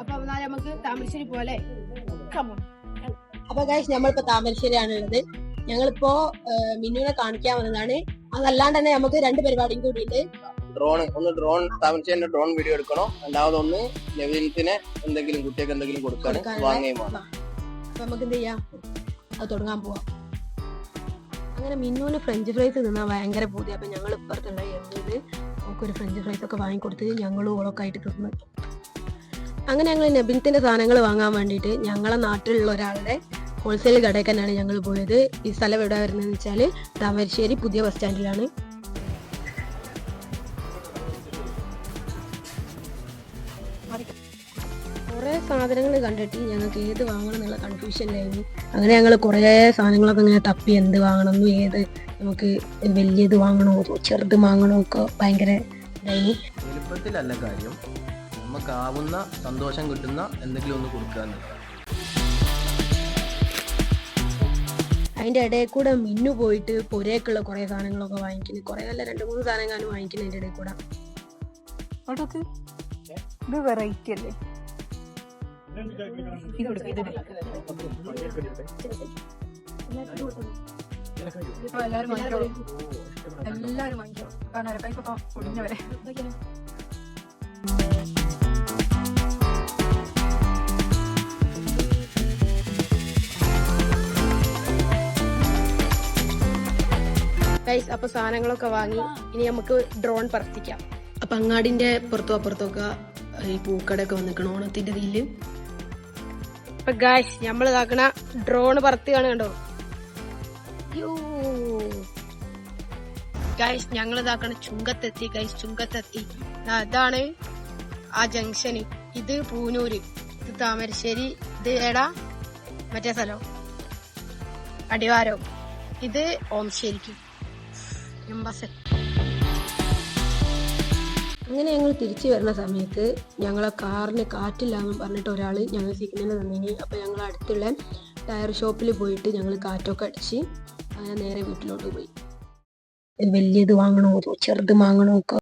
അപ്പൊ നമുക്ക് താമരശ്ശേരി പോലെ അപ്പൊ ഗൈസ് നമ്മളിപ്പോ താമരശ്ശേരിയാണ് ഉള്ളത് ഞങ്ങളിപ്പോ മിന്നുവിനെ കാണിക്കാൻ വന്നതാണ്. അതല്ലാണ്ട് തന്നെ നമുക്ക് രണ്ട് പരിപാടിയും കൂടി ഉണ്ട് ഡ്രോൺ ഒന്ന് ഡ്രോൺ താമരശ്ശേരിന്റെ ഡ്രോൺ വീഡിയോ എടുക്കണം. രണ്ടാമത് ഒന്ന് നെവിൻസിനെ എന്തെങ്കിലും കുട്ടിയൊക്കെ എന്തെങ്കിലും കൊടുക്കാൻ കൊടുക്കാനുള്ള- വാങ്ങുകയും വേണം. അപ്പൊ നമുക്ക് എന്ത് ചെയ്യാം? അത് തുടങ്ങാൻ പോവാം. അങ്ങനെ മിന്നുവിന് ഫ്രഞ്ച് ഫ്രൈസ് തിന്നാൻ ഭയങ്കര പൂതി അപ്പൊ ഞങ്ങൾ ഇപ്പുറത്തുള്ള ഒരു ഫ്രഞ്ച് ഫ്രൈസ് ഒക്കെ വാങ്ങിക്കൊടുത്ത് ഞങ്ങളും ഓളൊക്കെ ആയിട്ട് തിന്നു അങ്ങനെ ഞങ്ങൾ നബിൻസിന്റെ സാധനങ്ങൾ വാങ്ങാൻ വേണ്ടിയിട്ട് ഞങ്ങളെ നാട്ടിലുള്ള ഒരാളുടെ ഹോൾസെയിൽ കടയിൽ തന്നെയാണ് ഞങ്ങൾ പോയത്. ഈ സ്ഥലം എവിടെ വരുന്നതെന്ന് വെച്ചാൽ താമരശ്ശേരി പുതിയ ബസ് സ്റ്റാൻഡിലാണ് സാധനങ്ങൾ കണ്ടിട്ട് ഞങ്ങൾക്ക് ഏത് വാങ്ങണം എന്നുള്ള കൺഫ്യൂഷനിലായിരുന്നു അങ്ങനെ ഞങ്ങൾ കുറേ സാധനങ്ങളൊക്കെ ഇങ്ങനെ തപ്പി എന്ത് വാങ്ങണം ഏത് നമുക്ക് വലിയത് വാങ്ങണോ ചെറുത് വാങ്ങണോ ഒക്കെ ഭയങ്കര ഇതായിരുന്നു എളുപ്പത്തിലല്ല കാര്യം. നമുക്കാവുന്ന സന്തോഷം കിട്ടുന്ന എന്തെങ്കിലും ഒന്ന് കൊടുക്കുക അതിന്റെ ഇടയിൽ കൂടെ മിന്നു പോയിട്ട് പുരേക്കുള്ള കുറേ സാധനങ്ങളൊക്കെ വാങ്ങിക്കുന്നു. കുറേ നല്ല രണ്ട് മൂന്ന് സാധനങ്ങളും വാങ്ങിക്കുന്നു അതിന്റെ ഇടയിൽ കൂടെ. ഇത് വെറൈറ്റി അല്ലേ? ഇത് കൊടുക്ക്, ഇത് എടുക്ക്. ഇതിപ്പോ എല്ലാരും വാങ്ങിക്കോളൂ എല്ലാരും വാങ്ങിക്കോ. കാരണം കൈ ഇപ്പൊ ഒടിഞ്ഞവരെ ഗൈസ് അപ്പൊ സാധനങ്ങളൊക്കെ വാങ്ങി ഇനി നമുക്ക് ഡ്രോൺ പറത്തിക്കാം. അപ്പൊ അങ്ങാടിന്റെ പുറത്തും അപ്പുറത്തൊക്കെ ഈ പൂക്കടയൊക്കെ വന്നിക്കണം ഓണത്തിന്റെ ഇതിൽ അപ്പൊ ഗായ്സ് നമ്മൾ ഇതാക്കണ ഡ്രോൺ പറത്തുകയാണ് കണ്ടോ? ഗൈസ് ഞങ്ങൾ ഇതാക്കണ ചുങ്കത്തെത്തി ഗൈസ് ചുങ്കത്തെത്തി. അതാണ് ആ ജംഗ്ഷന് ഇത് പൂനൂര് ഇത് താമരശ്ശേരി ഇത് എടാ മറ്റേ സ്ഥലം. അടിവാരം. ഇത് ഓംശ്ശേരിക്ക്. എംബസൽ അങ്ങനെ ഞങ്ങൾ തിരിച്ചു വരുന്ന സമയത്ത് ഞങ്ങളെ കാറിന് കാറ്റില്ലാന്ന് പറഞ്ഞിട്ട് ഒരാൾ ഞങ്ങൾ സിഗ്നൽ തന്നിനി. അപ്പോൾ ഞങ്ങൾ അടുത്തുള്ള ടയർ ഷോപ്പിൽ പോയിട്ട് ഞങ്ങൾ കാറ്റൊക്കെ അടിച്ച് അങ്ങനെ നേരെ വീട്ടിലോട്ട് പോയി. വലിയത് വാങ്ങണോ ചെറുത് വാങ്ങണോ